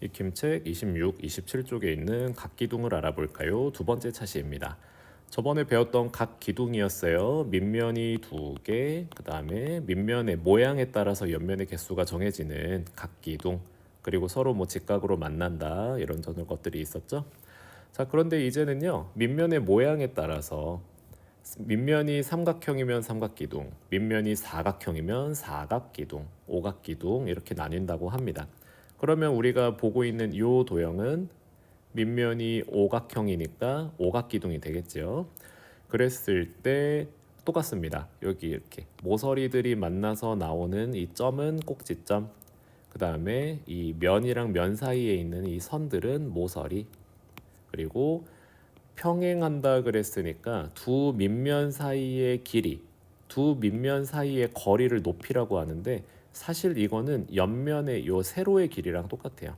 익힘책 26, 27쪽에 있는 각 기둥을 알아볼까요? 두 번째 차시입니다. 저번에 배웠던 각 기둥이었어요. 밑면이 두 개, 그 다음에 밑면의 모양에 따라서 옆면의 개수가 정해지는 각 기둥, 그리고 서로 뭐 직각으로 만난다 이런 저런 것들이 있었죠. 자 그런데 이제는요 밑면의 모양에 따라서 밑면이 삼각형이면 삼각기둥, 밑면이 사각형이면 사각기둥, 오각기둥 이렇게 나뉜다고 합니다. 그러면 우리가 보고 있는 이 도형은 밑면이 오각형이니까 오각기둥이 되겠죠. 그랬을 때 똑같습니다. 여기 이렇게 모서리들이 만나서 나오는 이 점은 꼭지점. 그 다음에 이 면이랑 면 사이에 있는 이 선들은 모서리. 그리고 평행한다 그랬으니까 두 밑면 사이의 길이, 두 밑면 사이의 거리를 높이라고 하는데 사실 이거는 옆면의 요 세로의 길이랑 똑같아요.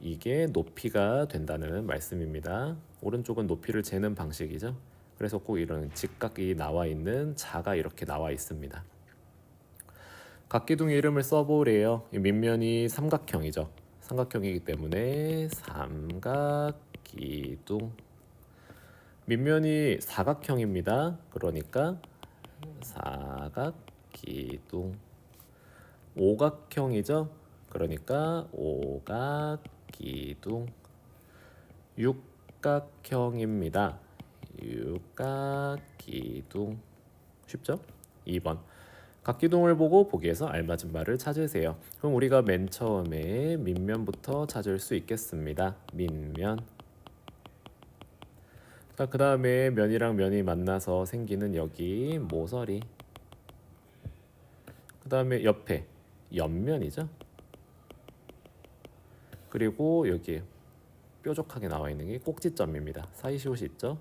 이게 높이가 된다는 말씀입니다. 오른쪽은 높이를 재는 방식이죠. 그래서 꼭 이런 직각이 나와 있는 자가 이렇게 나와 있습니다. 각기둥의 이름을 써보래요. 이 밑면이 삼각형이죠. 삼각형이기 때문에 삼각기둥. 밑면이 사각형입니다. 그러니까 사각기둥. 오각형이죠. 그러니까 오각 기둥. 육각형입니다. 육각 기둥. 쉽죠? 2번. 각기둥을 보고 보기에서 알맞은 말을 찾으세요. 그럼 우리가 맨 처음에 밑면부터 찾을 수 있겠습니다. 밑면. 자, 그 다음에 면이랑 면이 만나서 생기는 여기 모서리. 그 다음에 옆에 옆면이죠. 그리고 여기 뾰족하게 나와 있는 게 꼭지점입니다. 사이시옷이 있죠.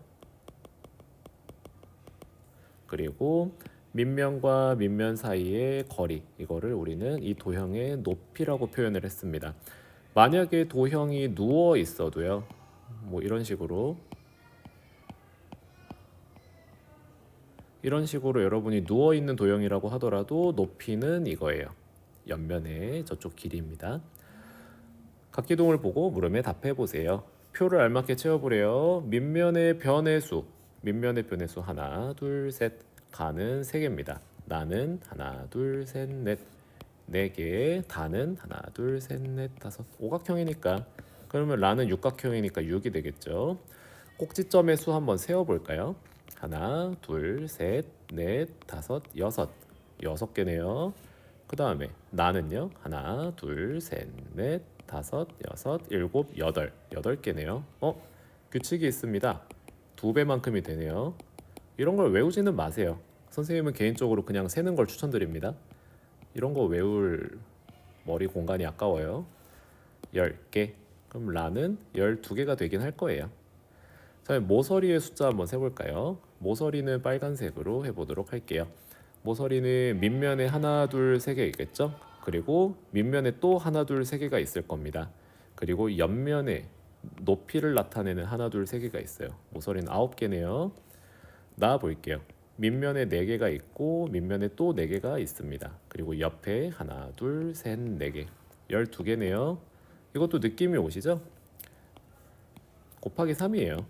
그리고 밑면과 밑면 사이의 거리 이거를 우리는 이 도형의 높이라고 표현을 했습니다. 만약에 도형이 누워 있어도요. 뭐 이런 식으로 이런 식으로 여러분이 누워 있는 도형이라고 하더라도 높이는 이거예요. 옆면의 저쪽 길이입니다. 각기둥을 보고 물음에 답해 보세요. 표를 알맞게 채워보래요. 밑면의 변의 수, 밑면의 변의 수 하나, 둘, 셋. 가는 세 개입니다. 나는 하나, 둘, 셋, 넷, 네 개. 다는 하나, 둘, 셋, 넷, 다섯. 오각형이니까 그러면 라는 육각형이니까 6이 되겠죠. 꼭지점의 수 한번 세어볼까요? 하나, 둘, 셋, 넷, 다섯, 여섯. 여섯 개네요. 그 다음에 나는요. 하나, 둘, 셋, 넷, 다섯, 여섯, 일곱, 여덟. 여덟 개네요. 어? 규칙이 있습니다. 두 배만큼이 되네요. 이런 걸 외우지는 마세요. 선생님은 개인적으로 그냥 세는 걸 추천드립니다. 이런 거 외울 머리 공간이 아까워요. 10개. 그럼 라는 12개가 되긴 할 거예요. 자, 모서리의 숫자 한번 세볼까요? 모서리는 빨간색으로 해보도록 할게요. 모서리는 밑면에 하나, 둘, 세 개 있겠죠? 그리고 밑면에 또 하나, 둘, 세 개가 있을 겁니다. 그리고 옆면에 높이를 나타내는 하나, 둘, 세 개가 있어요. 모서리는 아홉 개네요. 나 볼게요. 밑면에 네 개가 있고 밑면에 또 네 개가 있습니다. 그리고 옆에 하나, 둘, 셋, 네 개, 열두 개네요. 이것도 느낌이 오시죠? 곱하기 3이에요.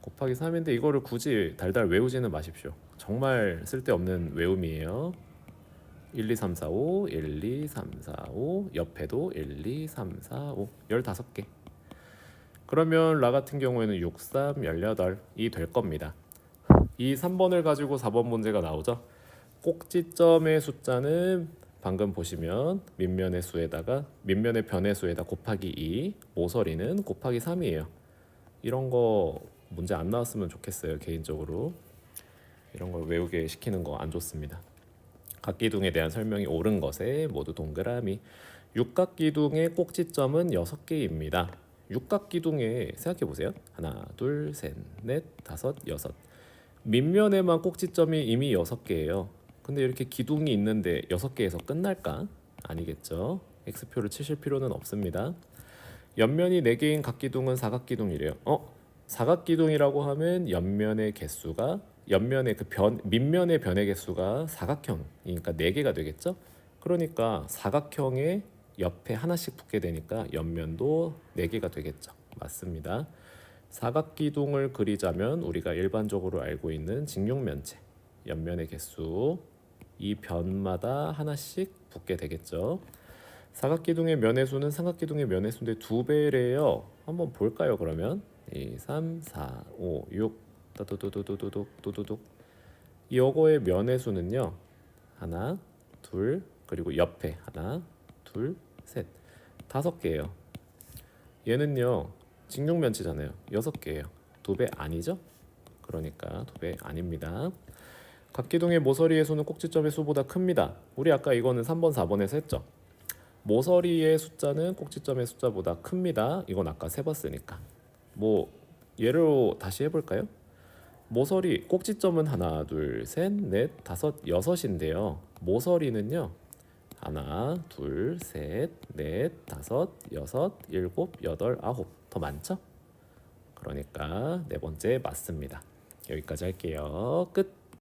곱하기 3인데 이거를 굳이 달달 외우지는 마십시오. 정말 쓸데없는 외움이에요. 1, 2, 3, 4, 5, 1, 2, 3, 4, 5 옆에도 1, 2, 3, 4, 5 15개 그러면 라 같은 경우에는 6, 3, 18이 될 겁니다. 이 3번을 가지고 4번 문제가 나오죠. 꼭지점의 숫자는 방금 보시면 밑면의 수에다가 밑면의 변의 수에다 곱하기 2, 모서리는 곱하기 3이에요. 이런 거 문제 안 나왔으면 좋겠어요, 개인적으로. 이런 걸 외우게 시키는 거 안 좋습니다. 각기둥에 대한 설명이 옳은 것에 모두 동그라미. 육각기둥의 꼭지점은 6개입니다. 육각기둥에 생각해 보세요. 하나, 둘, 셋, 넷, 다섯, 여섯. 밑면에만 꼭지점이 이미 6개예요. 근데 이렇게 기둥이 있는데 6개에서 끝날까? 아니겠죠. x표를 치실 필요는 없습니다. 옆면이 4개인 각기둥은 사각기둥이래요. 어? 사각기둥이라고 하면 옆면의 개수가 옆면의 그 변 밑면의 변의 개수가 사각형이니까 4개가 되겠죠? 그러니까 사각형의 옆에 하나씩 붙게 되니까 옆면도 4개가 되겠죠. 맞습니다. 사각기둥을 그리자면 우리가 일반적으로 알고 있는 직육면체 옆면의 개수 이 변마다 하나씩 붙게 되겠죠. 사각기둥의 면의 수는 삼각기둥의 면의 수인데 두 배래요. 한번 볼까요? 그러면 2, 3, 4, 5, 6 따두두두두두둑 두두둑 이거의 면의 수는요. 하나, 둘, 그리고 옆에 하나, 둘, 셋 다섯 개예요. 얘는요. 직육면체잖아요. 여섯 개예요. 두 배 아니죠? 그러니까 두 배 아닙니다. 각기둥의 모서리의 수는 꼭지점의 수보다 큽니다. 우리 아까 이거는 3번, 4번에서 했죠. 모서리의 숫자는 꼭지점의 숫자보다 큽니다. 이건 아까 세봤으니까. 뭐 예로 다시 해볼까요? 모서리 꼭지점은 하나, 둘, 셋, 넷, 다섯, 여섯인데요. 모서리는요. 하나, 둘, 셋, 넷, 다섯, 여섯, 일곱, 여덟, 아홉 더 많죠? 그러니까 네 번째 맞습니다. 여기까지 할게요. 끝.